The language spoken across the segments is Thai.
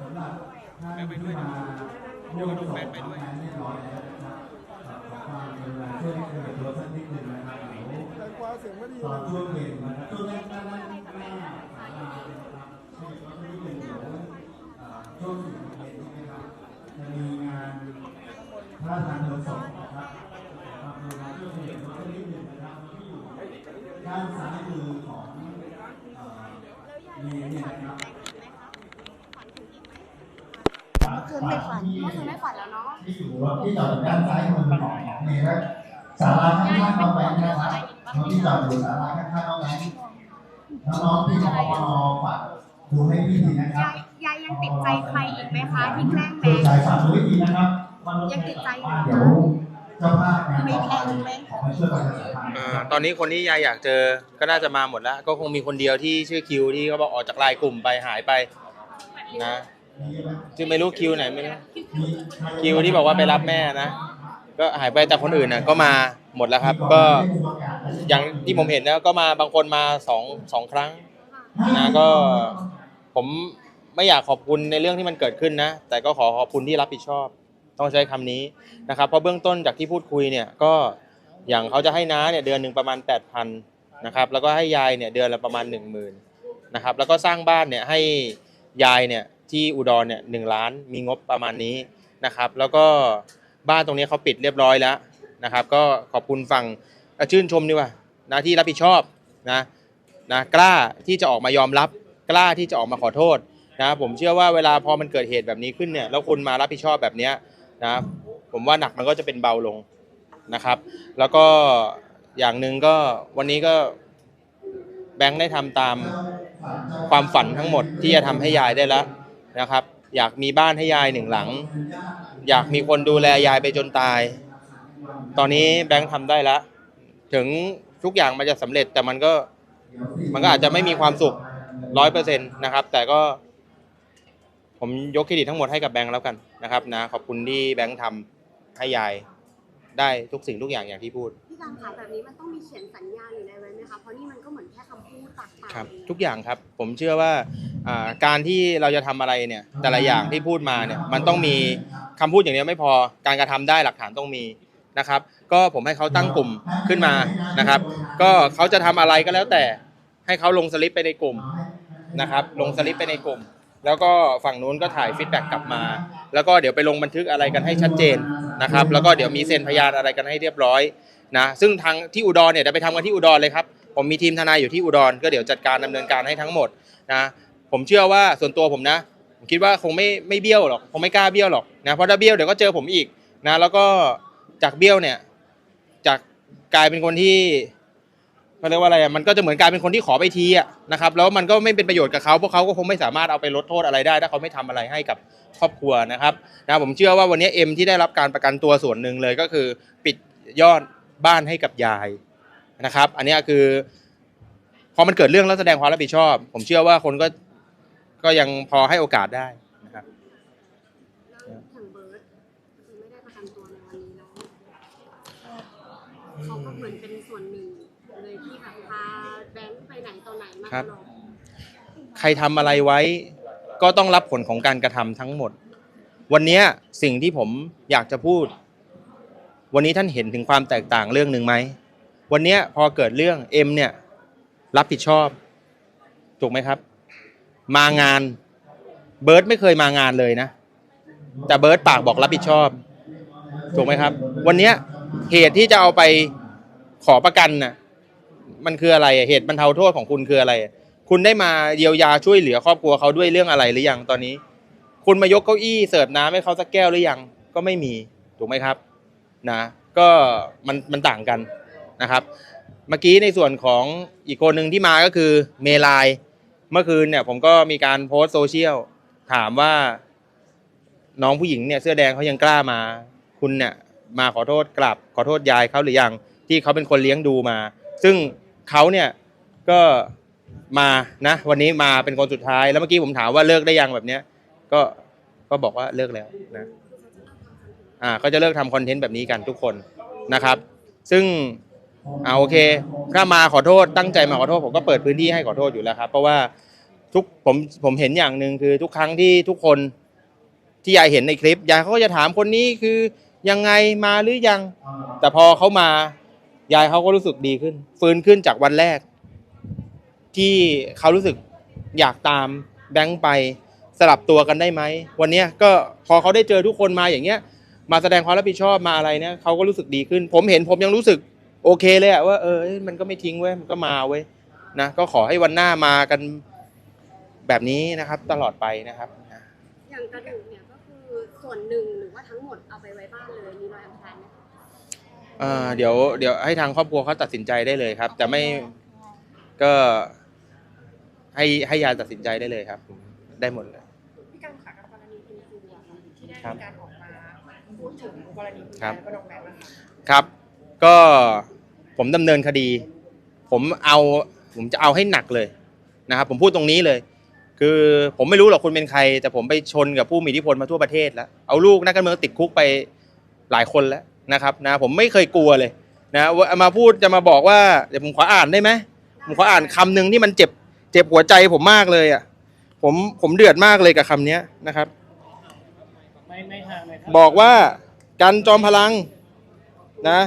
สำหรับท่านที่มาร่วมส่งน้องแบงค์เรียบร้อยแล้วนะครับขอความกรุณาช่วยเปิดรถสักนิดหนึ่งนะครับเดี๋ยวต่กว่าเสียงไม่ดีตอนช่วงเย็นนะครับช่วงแรกด้านหน้าหน้าศาลาเลยนะครับช่วยรถสักนิดหนึ่งเดี๋ยวช่วงสี่โมงเย็นใช่ไหมครับจะมีงานพระราชทานเพลิงศพนะครับขอความกรุณาช่วยเปิดรถสักนิดหนึ่งนะครับที่อยู่ด้านซ้ายมือของเอ่อเมนเนี่ยนะครับ เมื่อคื นไม่ฝันเมื่อคืนไม่ฝันแล้วเนาะที่จอดอยู่ด้านซ้ายมือของเมนะศาลาข้างๆน้องแบงค์นะครับน้องที่จอดอยู่ศาลาข้างๆน้องแบงค์น้องๆที่ของปนฝากดูให้พี่ทีนะครับยายยายยังติดใจใครอีกไหมคะที่แกล้งแบดูงค์สายฝากดูให้ทีนะครับยังติดใจอยู่เดี๋ยวเจ้าภาพงานไม่แพไปงไหมขอใช่วยประชาสัมเออตอนนี้คนที่ยายอยากเจอก็น่าจะมาหมดแล้ว ก็คงมีคนเดียวที่ชื่อคิวที่เขาบอกออกจากไลน์กลุ่มไปหายไปนะ ที่ไม่รู้คิวไหนไม่รู้คิวที่บอกว่าไปรับแม่นะก็หายไปแต่คนอื่นน่ะก็มาหมดแล้วครับ ก็อย่างที่ผมเห็นนะก็มาบางคนมาสองสองครั้งนะก็ผมไม่อยากขอบคุณในเรื่องที่มันเกิดขึ้นนะ แต่ก็ขอขอบคุณที่รับผิดชอบ ต้องใช้คำนี้นะครับ เพราะเบื้องต้นจากที่พูดคุยเนี่ยก็อย่างเขาจะให้น้าเนี่ยเดือนหนึ่งประมาณ 8,000นะครับแล้วก็ให้ยายเนี่ยเดือนละประมาณ 1 0,000 นะครับแล้วก็สร้างบ้านเนี่ยให้ยายเนี่ย ที่อุดรเนี่ยหนึ่งล้านมีงบประมาณนี้นะครับ แล้วก็บ้านตรงนี้เขาปิดเรียบร้อยแล้วนะครับ ก็ขอบคุณฝั่งชื่นชมดีกว่านะที่รับผิดชอบนะนะกล้าที่จะออกมายอมรับ กล้าที่จะออกมาขอโทษนะผมเชื่อว่าเวลาพอมันเกิดเหตุแบบนี้ขึ้นเนี่ยแล้วคุณมารับผิดชอบแบบนี้นะผมว่าหนักมันก็จะเป็นเบาลงนะครับ แล้วก็อย่างหนึ่งก็วันนี้ก็แบงค์ได้ทำตามความฝันทั้งหมดที่จะทำให้ยายได้แล้ว นะครับ อยากมีบ้านให้ยายหนึ่งหลัง อยากมีคนดูแลยายไปจนตาย ตอนนี้แบงค์ทำได้แล้ว ถึงทุกอย่างมันจะสำเร็จแต่มันก็มันก็อาจจะไม่มีความสุขร้อยเปอร์เซ็นต์นะครับ แต่ก็ ผมยกเครดิตทั้งหมดให้กับแบงค์แล้วกันนะครับนะขอบคุณที่แบงค์ทำให้ยายได้ทุกสิ่งทุกอย่างอย่างที่พูด พี่การถามแบบนี้มันต้องมีเขียนสัญญาหรืออะไรไว้ไหมคะเพราะนี่มันก็เหมือนแค่คำพูดปากเปล่าครับทุกอย่างครับผมเชื่อว่าอ่าการที่เราจะทำอะไรเนี่ยแต่ละอย่างที่พูดมาเนี่ยมันต้องมีคำพูดอย่างเดียวไม่พอการกระทำได้หลักฐานต้องมีนะครับก็ผมให้เขาตั้งกลุ่มขึ้นมานะครับ ก็เขาจะทำอะไรก็แล้วแต่ให้เขาลงสลิปไปในกลุ่มนะครับลงสลิปไปในกลุ่ม แล้วก็ฝั่งนู้นก็ถ่ายฟีดแบ็กกลับมา แล้วก็เดี๋ยวไปลงบันทึกอะไรกันให้ชัดเจนนะครับแล้วก็เดี๋ยวมีเซ็นพยานอะไรกันให้เรียบร้อย นะซึ่งทางที่อุดรเนี่ยเดี๋ยวไปทำกันที่อุดรเลยครับผมมีทีมทนายอยู่ที่อุดรก็เดี๋ยวจัดการดำเนินการให้ทั้งหมดนะผมเชื่อว่าส่วนตัวผมนะผมคิดว่าคงไม่ไม่เบี้ยวหรอกคงไม่กล้าเบี้ยวหรอกนะเพราะถ้าเบี้ยวเดี๋ยวก็เจอผมอีกนะแล้วก็จากเบี้ยวเนี่ยจากกลายเป็นคนที่เขาเรียกว่าอะไรอะมันก็จะเหมือนกลายเป็นคนที่ขอไปทีอะนะครับแล้วมันก็ไม่เป็นประโยชน์กับเขาเพราะเขาก็คงไม่สามารถเอาไปลดโทษอะไรได้ ถ้าเขาไม่ทำอะไรให้กับครอบครัวนะครับนะผมเชื่อว่าวันนี้เอ็มที่ได้รับการประกันตัวส่วนหนึ่งเลยก็คือ ปิดยอด บ้านให้กับยายนะครับ อันเนี้ยคือพอมันเกิดเรื่องแล้วแสดงความรับผิดชอบ ผมเชื่อว่าคนก็ก็ยังพอให้โอกาสได้นะครับแล้วอย่างเบิร์ตคือไม่ได้ประกันตัวในวันนี้แล้วเขาก็เหมือนเป็นส่วนหนึ่งเลยที่แบบพาแบงค์ไปไหนต่อไหนมาครัตบลอดใครทำอะไรไว้ ก็ต้องรับผลของการกระทำทั้งหมด วันเนี้ยสิ่งที่ผมอยากจะพูด วันนี้ท่านเห็นถึงความแตกต่างเรื่องหนึ่งไหม วันนี้พอเกิดเรื่องเอ็มเนี่ยรับผิดชอบ ถูกไหมครับ มางานเบิร์ตไม่เคยมางานเลยนะ แต่เบิร์ตปากบอกรับผิดชอบ ถูกไหมครับ วันนี้เหตุที่จะเอาไปขอประกันน่ะมันคืออะไรเหตุบรรเทาโทษของคุณคืออะไร คุณได้มาเยียวยาช่วยเหลือครอบครัวเขาด้วยเรื่องอะไรหรือยังตอนนี้ คุณมายกเก้าอี้เสิร์ฟน้ำให้เขาสักแก้วหรือยังก็ไม่มีถูกไหมครับ นะก็มันมันต่างกันนะครับ เมื่อกี้ในส่วนของอีกคนหนึ่งที่มาก็คือเมลายเมื่อคืนเนี่ยผมก็มีการโพสต์โซเชียลถามว่า น้องผู้หญิงเนี่ยเสื้อแดงเขายังกล้ามา คุณเนี่ยมาขอโทษกลับขอโทษยายเขาหรือยังที่เขาเป็นคนเลี้ยงดูมา ซึ่งเขาเนี่ยก็มานะ วันนี้มาเป็นคนสุดท้ายแล้วเมื่อกี้ผมถามว่าเลิกได้ยังแบบเนี้ยก็ก็บอกว่าเลิกแล้วนะ อ่าก็จะเลิกทำคอนเทนต์แบบนี้กันทุกคนนะครับ ซึ่งอ่าโอเค ถ้ามาขอโทษตั้งใจมาขอโทษผมก็เปิดพื้นที่ให้ขอโทษอยู่แล้วครับ เพราะว่าทุกผมผมเห็นอย่างหนึ่งคือทุกครั้งที่ทุกคนที่ยายเห็นในคลิปยายเขาก็จะถามคนนี้คือยังไงมาหรือยัง แต่พอเขามายายเขาก็รู้สึกดีขึ้น ฟื้นขึ้นจากวันแรก ที่เขารู้สึกอยากตามแบงค์ไปสลับตัวกันได้ไหมวันนี้ก็พอเขาได้เจอทุกคนมาอย่างเงี้ย มาแสดงความรับผิดชอบมาอะไรเนี่ยเขาก็รู้สึกดีขึ้น ผมเห็นผมยังรู้สึกโอเคเลยอะว่าเออเอ้ยมันก็ไม่ทิ้งเว้ยมันก็มาเว้ยนะก็ขอให้วันหน้ามากันแบบนี้นะครับ ตลอดไปนะครับนะอย่างกระดูกเนี่ยก็คือส่วนหนึ่งหรือว่าทั้งหมดเอาไปไว้บ้านเลยมีรอยอัมพรางไหมคะเอ่อเดี๋ยวเดี๋ยวให้ทางครอบครัวเขาตัดสินใจได้เลยครับ แต่ไม่ก็ให้ให้ยายตัดสินใจได้เลยครับ ได้หมดเลย พี่กังค่ะกับกรณีคุณครูอะค่ะที่ได้ครับมีการออกมาพูด ถึงกรณีคุณครัยายบก็น้องแบงค์นะคะครับ ก็ผมดำเนินคดี ผมเอาผมจะเอาให้หนักเลยนะครับ ผมพูดตรงนี้เลย คือผมไม่รู้หรอกคุณเป็นใคร แต่ผมไปชนกับผู้มีอิทธิพลมาทั่วประเทศแล้ว เอาลูกนักการเมืองติดคุกไปหลายคนแล้วนะครับนะผมไม่เคยกลัวเลยนะว่ามาพูดจะมาบอกว่าเดี๋ยวผมขออ่านได้ไหมผมขออ่านคำหนึ่งที่มันเจ็บเจ็บหัวใจผมมากเลยอะผมผมเดือดมากเลยกับคำเนี้ยนะครับ ไม่ไม่ห่างเลยครับ บอกว่า กันจอมพลังนะ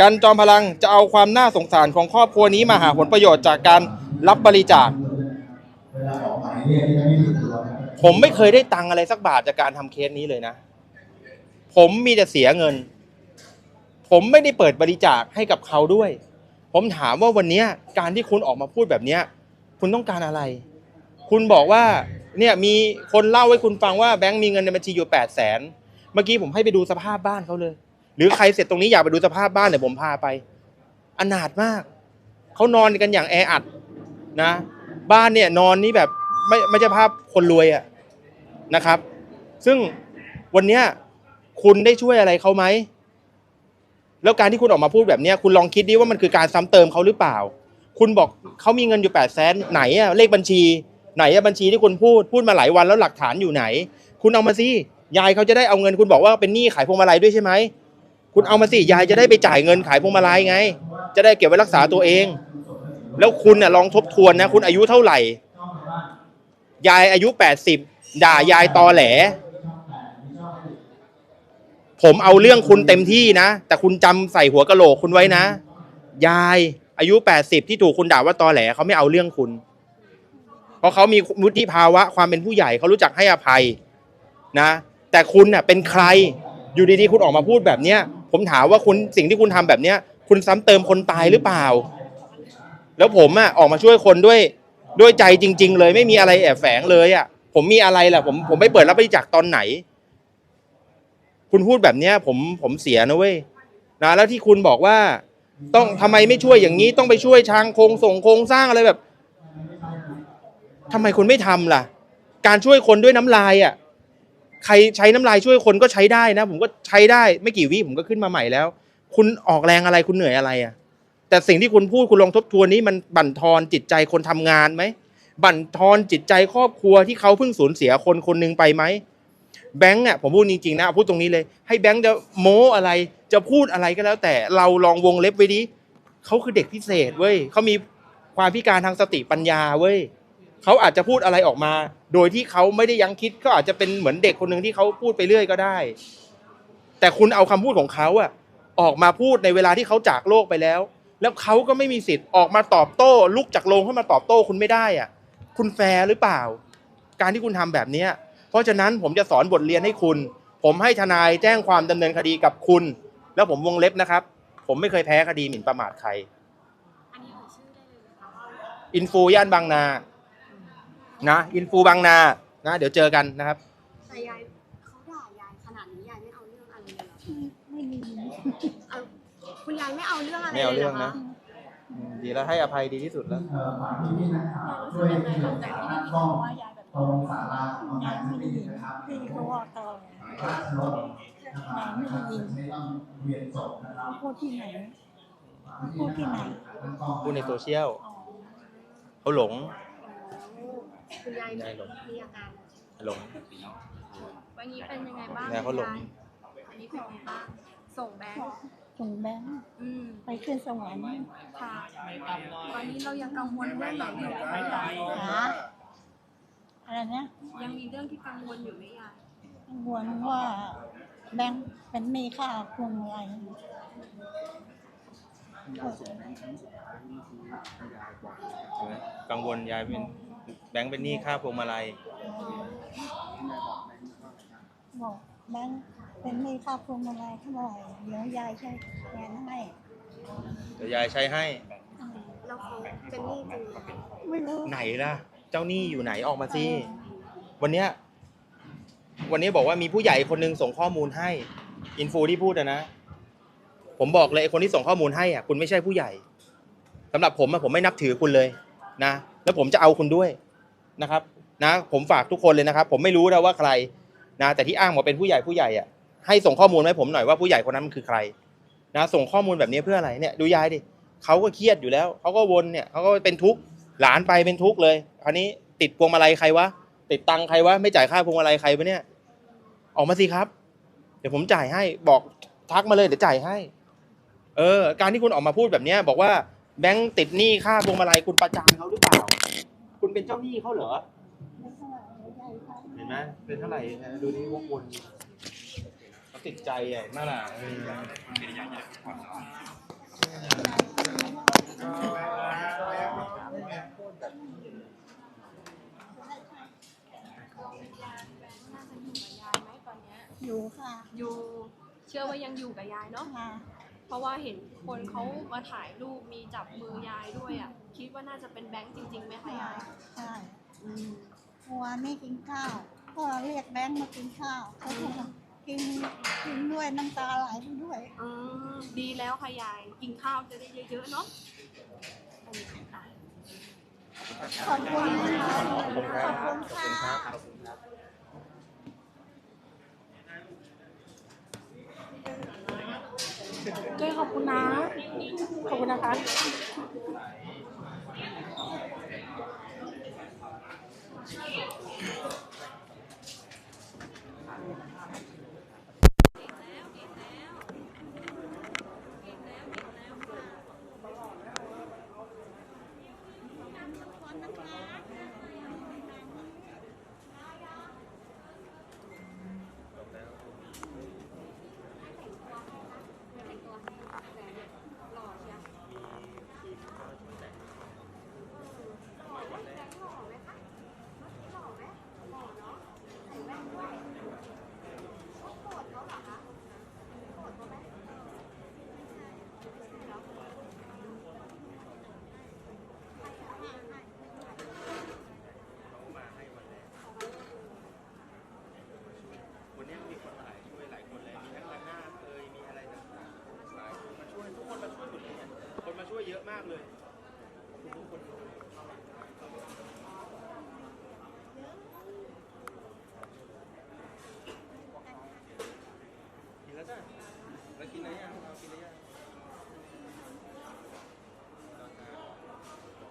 กันจอมพลังจะเอาความน่าสงสารของครอบครัวนี้มาหาผลประโยชน์จากการรับบริจาคเวลาออกหมายเรียกที่จะไม่ถึงตัวนะผมไม่เคยได้ตังอะไรสักบาทจากการทำเคสนี้เลยนะ ผมมีแต่เสียเงิน ผมไม่ได้เปิดบริจาคให้กับเขาด้วย ผมถามว่าวันนี้การที่คุณออกมาพูดแบบนี้คุณต้องการอะไร คุณบอกว่าเนี่ยมีคนเล่าให้คุณฟังว่าแบงค์มีเงินในบัญชีอยู่แปดแสน เมื่อกี้ผมให้ไปดูสภาพบ้านเขาเลย หรือใครเสร็จตรงนี้อยากไปดูสภาพบ้านเดี๋ยวผมพาไปอนาถมากเขานอนกันอย่างแออัดนะ บ้านเนี่ยนอนนี่แบบไม่ไม่ใช่ภาพคนรวยอะนะครับ ซึ่งวันเนี้ยคุณได้ช่วยอะไรเขาไหมแล้วการที่คุณออกมาพูดแบบนี้คุณลองคิดดิว่ามันคือการซ้ำเติมเขาหรือเปล่า คุณบอกเขามีเงินอยู่แปดแสนไหนอะเลขบัญชี ไหนอะบัญชีที่คุณพูดพูดมาหลายวันแล้วหลักฐานอยู่ไหน คุณเอามาสิ ยายเขาจะได้เอาเงินคุณบอกว่าเป็นหนี้ขายพวงมาลัยด้วยใช่ไหมคุณเอามาสิยายจะได้ไปจ่ายเงินขายพวงมาลัยไง จะได้เก็บไว้รักษาตัวเอง แล้วคุณน่ะลองทบทวนนะ คุณอายุเท่าไหร่ ยายอายุแปดสิบด่ายายตอแหล ผมเอาเรื่องคุณเต็มที่นะ แต่คุณจำใส่หัวกะโหลกคุณไว้นะ ยายอายุแปดสิบที่ถูกคุณด่าว่าตอแหลเขาไม่เอาเรื่องคุณ เพราะเขามีวุฒิภาวะความเป็นผู้ใหญ่เขารู้จักให้อภัยนะ แต่คุณน่ะเป็นใครอยู่ดีๆคุณออกมาพูดแบบเนี้ยผมถามว่าคุณสิ่งที่คุณทำแบบเนี้ย คุณซ้ำเติมคนตายหรือเปล่า แล้วผมอะออกมาช่วยคนด้วยด้วยใจจริง ๆ เลยไม่มีอะไรแอบแฝงเลยอะ ผมมีอะไรล่ะ ผมผมไม่เปิดรับบริจาคตอนไหน คุณพูดแบบเนี้ย ผมผมเสียนะเว้ยนะแล้วที่คุณบอกว่า ต้องทำไมไม่ช่วยอย่างนี้ต้องไปช่วยทางโครงส่งโครงสร้างอะไรแบบทำไมคุณไม่ทำล่ะ การช่วยคนด้วยน้ำลายอะ ใครใช้น้ำลายช่วยคนก็ใช้ได้นะ ผมก็ใช้ได้ไม่กี่วิผมก็ขึ้นมาใหม่แล้ว คุณออกแรงอะไรคุณเหนื่อยอะไรอะ แต่สิ่งที่คุณพูดคุณลองทบทวนนี้มันบั่นทอนจิตใจคนทำงานไหมบั่นทอนจิตใจครอบครัวที่เขาเพิ่งสูญเสียคนคนหนึ่งไปไหมแบงค์อะผมพูดจริงๆนะพูดตรงนี้เลย ให้แบงค์จะโม้อะไรจะพูดอะไรก็แล้ว แต่เราลองวงเล็บไว้ดิเขาคือเด็กพิเศษเว้ยเขามีความพิการทางสติปัญญาเว้ย เขาอาจจะพูดอะไรออกมา โดยที่เขาไม่ได้ยั้งคิดก็อาจจะเป็นเหมือนเด็กคนหนึ่งที่เขาพูดไปเรื่อยก็ได้ แต่คุณเอาคำพูดของเขาอะออกมาพูดในเวลาที่เขาจากโลกไปแล้ว แล้วเขาก็ไม่มีสิทธิ์ออกมาตอบโต้ ลุกจากโรงให้มาตอบโต้คุณไม่ได้อะคุณแฟร์หรือเปล่า การที่คุณทำแบบเนี้ยเพราะฉะนั้นผมจะสอนบทเรียนให้คุณ ผมให้ทนายแจ้งความดำเนินคดีกับคุณ แล้วผมวงเล็บนะครับ ผมไม่เคยแพ้คดีหมิ่นประมาทใครอันนี้เอ่ยชื่อได้เลยไหมคะว่าอินฟูย่านบางนา นะอินฟูบางนานะเดี๋ยวเจอกันนะครับแต่ยายเขาด่ายายขนาดนี้ยายไม่เอาเรื่องอะไรเลยเหรอไม่มีเอาคุณยายไม่เอาเรื่องอะไรไม่เอาเลยเรื่เหอรงอนะคะอืมดีแล้วให้อภัยดีที่สุดแล้วเอ่อฝากพี่ๆนักข่าวช่วยที่หลังจากกล้องตรงศาลาของงานที่นี่นะครับพี่เขาว่าตอนราชรถนะครับไม่ต้องเวียนศพนะครับพูดที่ไหนพูดที่ไหนพูดในโซเชียลอ๋อ เขาหลง คุณยายยายหลงมีอาการหลงวันนี้เป็นยังไงบ้างยายเขาหลงวันนี้เป็นยังไงบ้างส่งแบงค์ส่งแบงค์อืมไปขึ้นสวรรค์ค่ะตอนนี้เรายังกังวลเรื่องไหนอยู่ไหมคะหาอะไรนะยังมีเรื่องที่กังวลอยู่ไหมยายกังวลว่าแบงค์เป็นหนี้ค่าพวงมาลัยกังวลยายเป็นแบงค์เป็นหนี้ค่าพวงมาลัยบอกแบงค์เป็นหนี้ค่าพวงมาลัยเท่าไหร่เดี๋ยวยายใช้แทนให้เดี๋ยวยายใช้ให้ แล้วเขาเป็นหนี้จริงไหมไม่รู้ไหนล่ะ เจ้าหนี้อยู่ไหนออกมาสิ วันเนี้ยวันนี้บอกว่ามีผู้ใหญ่คนหนึงส่งข้อมูลให้ อินฟูที่พูดอะนะ ผมบอกเลยไอ้คนที่ส่งข้อมูลให้อะคุณไม่ใช่ผู้ใหญ่สำหรับผมอะผมไม่นับถือคุณเลยนะ แล้วผมจะเอาคุณด้วย นะครับนะผมฝากทุกคนเลยนะครับ ผมไม่รู้นะว่าใครนะแต่ที่อ้างว่าเป็นผู้ใหญ่ผู้ใหญ่อะให้ส่งข้อมูลมาให้ผมหน่อยว่าผู้ใหญ่คนนั้นมันคือใครนะส่งข้อมูลแบบนี้เพื่ออะไรเนี่ยดูยายดิเขาก็เครียดอยู่แล้วเขาก็วนเนี่ยเขาก็เป็นทุกข์หลานไปเป็นทุกข์เลยคราวนี้ติดพวงมาลัยใครวะติดตังใครวะไม่จ่ายค่าพวงมาลัยใครวะเนี่ย ออกมาสิครับ เดี๋ยวผมจ่ายให้บอกทักมาเลยเดี๋ยวจ่ายให้ เออ การที่คุณออกมาพูดแบบนี้บอกว่าแบงค์ติดหนี้ค่าพวงมาลัยคุณประจานเขาหรือเปล่า เป็นเจ้าหนี้เขาเหรอไม่เท่าไหร่เดี๋ยวยายใช้เห็นไหมเป็นเท่าไหร่นะดูนี่วกวนเขาติดใจใหญ่มากล่ะเอออยู่ค่ะ อยู่ เชื่อว่ายังอยู่กับยายเนาะ ค่ะ เพราะว่าเห็นคนเขามาถ่ายรูปมีจับมือยายด้วยอะคิดว่าน่าจะเป็นแบงค์จริงๆไหมคะยายใช่เมื่อวานไม่กินข้าว ก็เรียกแบงค์มากินข้าวเขาก็กินกินด้วยน้ำตาไหลไปด้วยอืมดีแล้วค่ะยายกินข้าวจะได้เยอะๆเนาะขอบคุณนะคะขอบคุณครับขอบคุณขอบคุณคค่ะรับขอบคุณครับ เจ้ขอบ คุณนะ ขอบคุณนะคะ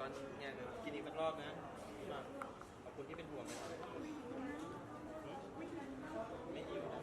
อนเนี่ยกินอีกสักรอบนะขอบคุณที่เป็นห่วงนะไม่หิว